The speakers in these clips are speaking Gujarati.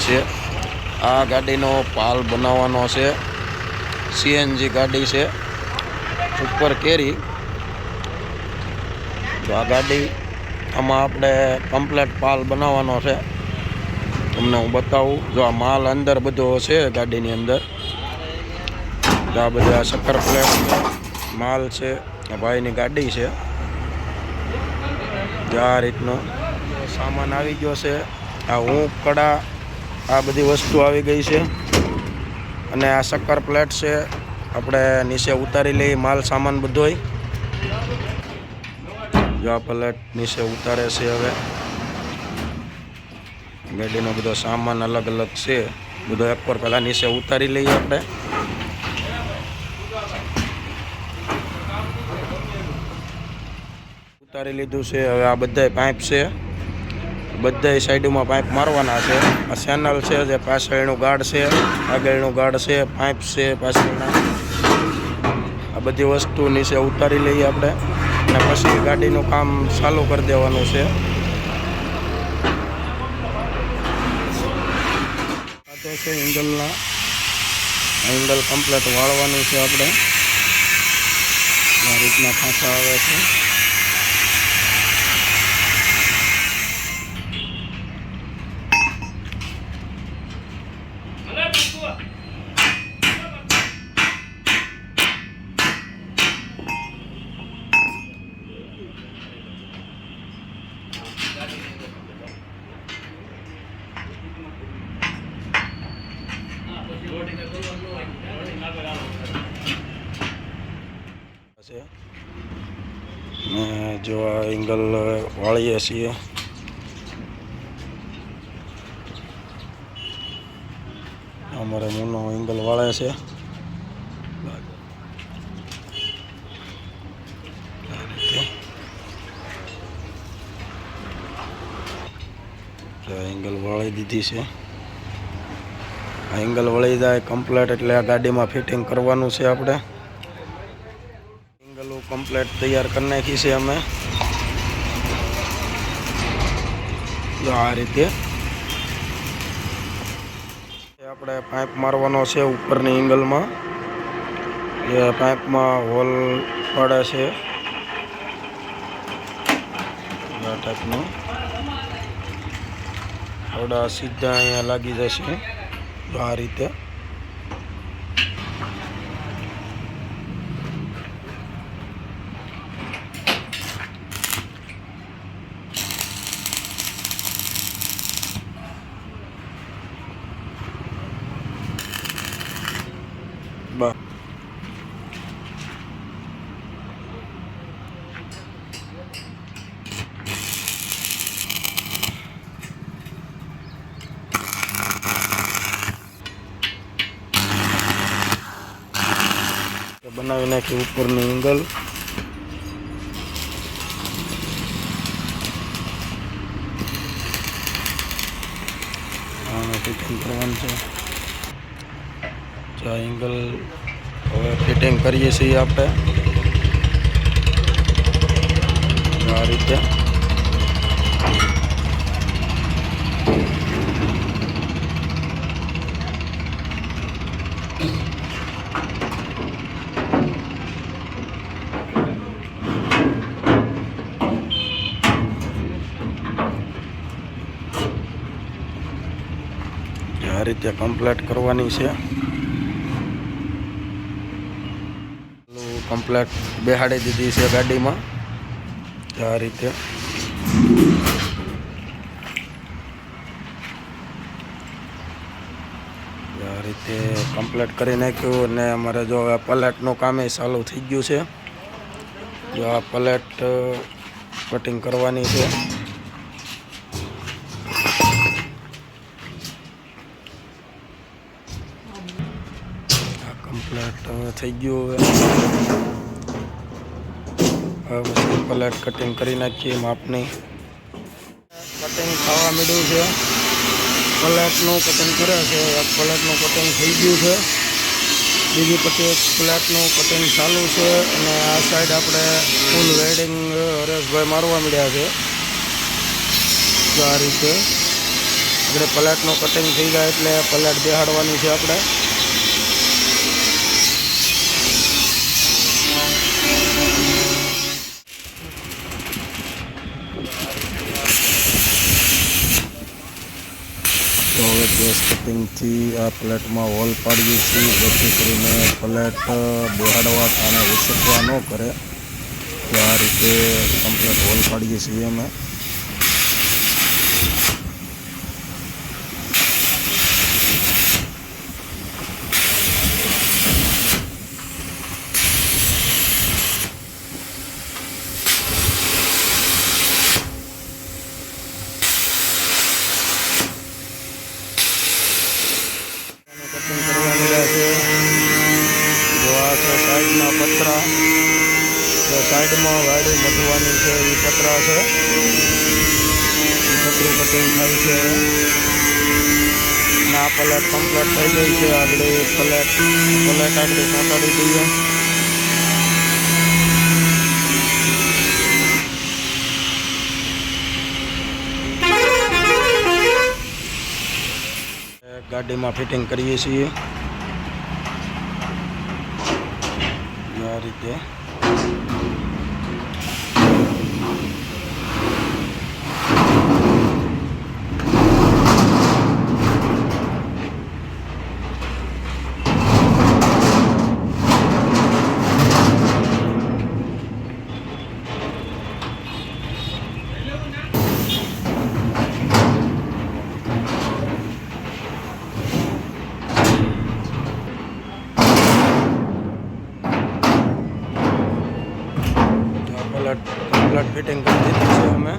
છે. આ ગાડીનો પાલ બનાવવાનો છે. સીએનજી ગાડી છે. Super carry. તો આ ગાડી આમાં આપણે કમ્પ્લેટ પાલ બનાવવાનો છે. તમને હું બતાવું. જો આ માલ અંદર બધો છે ગાડીની અંદર. તો આ બધા શક્કર પ્લેટ માલ છે. આ ભાઈની ગાડી છે. આ રીતનો સામાન આવી ગયો છે. આ ઊંઘ કડા આ બધી વસ્તુ આવી ગઈ છે. અને આ શક્કર પ્લેટ છે. આપણે નીચે ઉતારી લઈએ માલ સામાન બધોય. જો આ પ્લેટ નીચે ઉતારે છે હવે. ગાડીનો બધો સામાન અલગ અલગ છે. બધો એક પર પહેલાં નીચે ઉતારી લઈએ આપણે. ઉતારી લીધું છે. હવે આ બધા પાઇપ છે. બધાય સાઈડમાં પાઇપ મારવાના છે. આ ચેનલ છે, જે પાછળનું ગાર્ડ છે, આગળનું ગાર્ડ છે, પાઇપ છે પાછળના. આ બધી વસ્તુ નીચે ઉતારી લઈએ આપણે. અને પછી ગાડીનું કામ ચાલુ કરી દેવાનું છે. આ તો છે એંગલના. એંગલ કમ્પ્લેટ વાળવાનું છે આપણે. આ રીતના ખાંસા આવે છે. ને જો આ એંગલ વાળીએ છીએ. અમારે મૂનો એંગલ વાળે છે. એંગલ વાળી દીધી છે. આ એંગલ વળી જાય કમ્પ્લેટ એટલે આ ગાડીમાં ફિટિંગ કરવાનું છે આપણે. કમ્પ્લેટ તૈયાર કરી નાખી છે અમે. જો આ રીતે. આપણે પાઇપ મારવાનો છે ઉપરની એંગલમાં. એ પાઇપમાં હોલ પડે છે. આ ટાઈપનો. થોડા સીધા અહીંયા લાગી જશે. આ રીતે. બનાવી નાખી ઉપરની એંગલ ફિટિંગ કરવાનું છે. આ એંગલ હવે ફિટિંગ કરીએ છીએ આપણે. આ રીતે આ રીતે કમ્પ્લીટ કરવાની છે. કમ્પ્લેટ બેહાડી દીધી છે ગાડીમાં. આ રીતે. આ રીતે કમ્પ્લીટ કરી નાખ્યું અને અમારે જો હવે પલેટનું કામ ચાલુ થઈ ગયું છે. જો આ પલેટ કટિંગ કરવાની છે. કમ્પ્લેટ હવે થઈ ગયું હવે. હવે પછી પલેટ કટિંગ કરી નાખીએ માપની. કટિંગ થવા મળ્યું છે. પલેટનું કટિંગ કરે છે. એક પલેટનું કટિંગ થઈ ગયું છે. બીજી પછી એક પ્લેટનું કટિંગ ચાલુ છે અને આ સાઈડ આપણે ફૂલ વેડિંગ હરેશભાઈ મારવા મળ્યા છે. આ રીતે. આપણે પ્લેટનું કટિંગ થઈ જાય એટલે પ્લેટ બેહાડવાની છે આપણે. તો હવે ગેસ કટિંગથી આ પ્લેટમાં હોલ પાડીએ છીએ, જેથી કરીને પ્લેટ બહાડવા કારણે ઉછકવા ન કરે. તો આ રીતે કમ્પ્લેટ હોલ પાડીએ છીએ અમે કટિંગ કરવા મળ્યા છે જો આ છે, સાઈડના પતરા. સાઈડમાં વાડી મધવાની છે એ પતરા છે. છત્રી કટિંગ થાય છે. આ પલેટ કમ્પ્લીટ થઈ ગઈ છે. આગળ પલેટ પલેટ આગળ ચોંટાડી દઈએ. ગાડીમાં ફિટિંગ કરીએ છીએ. આ રીતે પલટ કમ્પ્લીટ ફિટિંગ કરી દીધી છે અમે.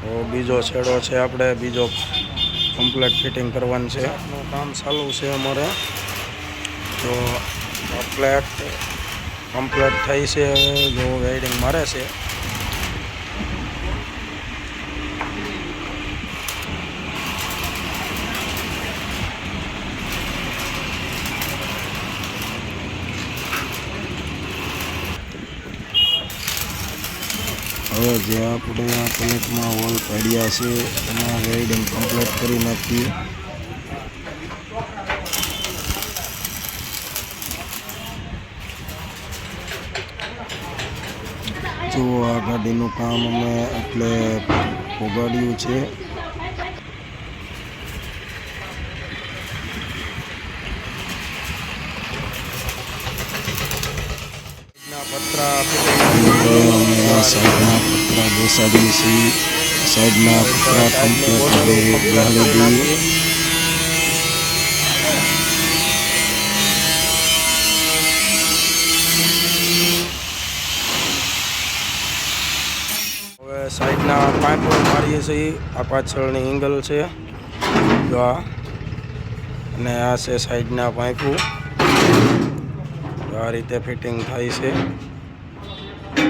તો બીજો છેડો છે આપણે, બીજો કમ્પ્લીટ ફિટિંગ કરવાનું છે. નું કામ ચાલુ છે અમારે. તો કમ્પ્લેટ કમ્પ્લીટ થઈ છે, જો વેલ્ડિંગ મારે છે. હવે જે આપણે આ પ્લેટમાં હોલ પાડ્યા છે, એમાં વેલ્ડિંગ કમ્પ્લીટ કરી નાખીએ. જો આ ગાડીનું કામ અમે એટલે પોગાડ્યું છે. ના પતરા ફિટિંગ સાઈડના પતરા બેસાડીએ છીએ સાઈડના પતરા કમ્પ્લીટ હવે સાઈડના પાઇપો મારીએ છીએ. આ પાછળની એંગલ છે. અને આ છે સાઈડના પાઇપો આ રીતે ફિટિંગ થાય છે. આ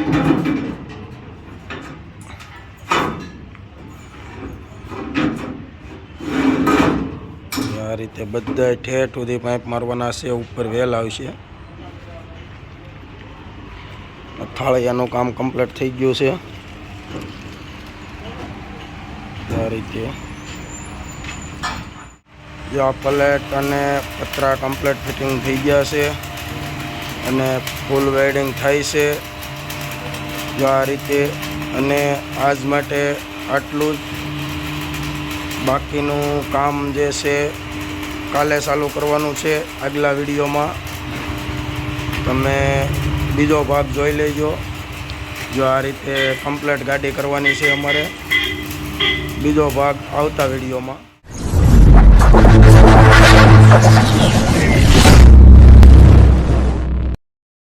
રીતે બધા ઠેઠ સુધી પાઇપ મારવાના છે, ઉપર વેલ આવશે. અથાળિયાનું કામ કમ્પ્લીટ થઈ ગયું છે. આ રીતે. આ પ્લેટ અને પતરા કમ્પ્લીટ ફિટિંગ થઈ ગયા છે. અને ફૂલ વેડિંગ થાય છે. જો આ રીતે અને આજ માટે આટલું જ બાકીનું કામ જે છે, કાલે ચાલુ કરવાનું છે આગલા વિડીયોમાં. તમે બીજો ભાગ જોઈ લેજો. જો આ રીતે કમ્પ્લેટ ગાડી કરવાની છે અમારે. બીજો ભાગ આવતા વિડીયોમાં.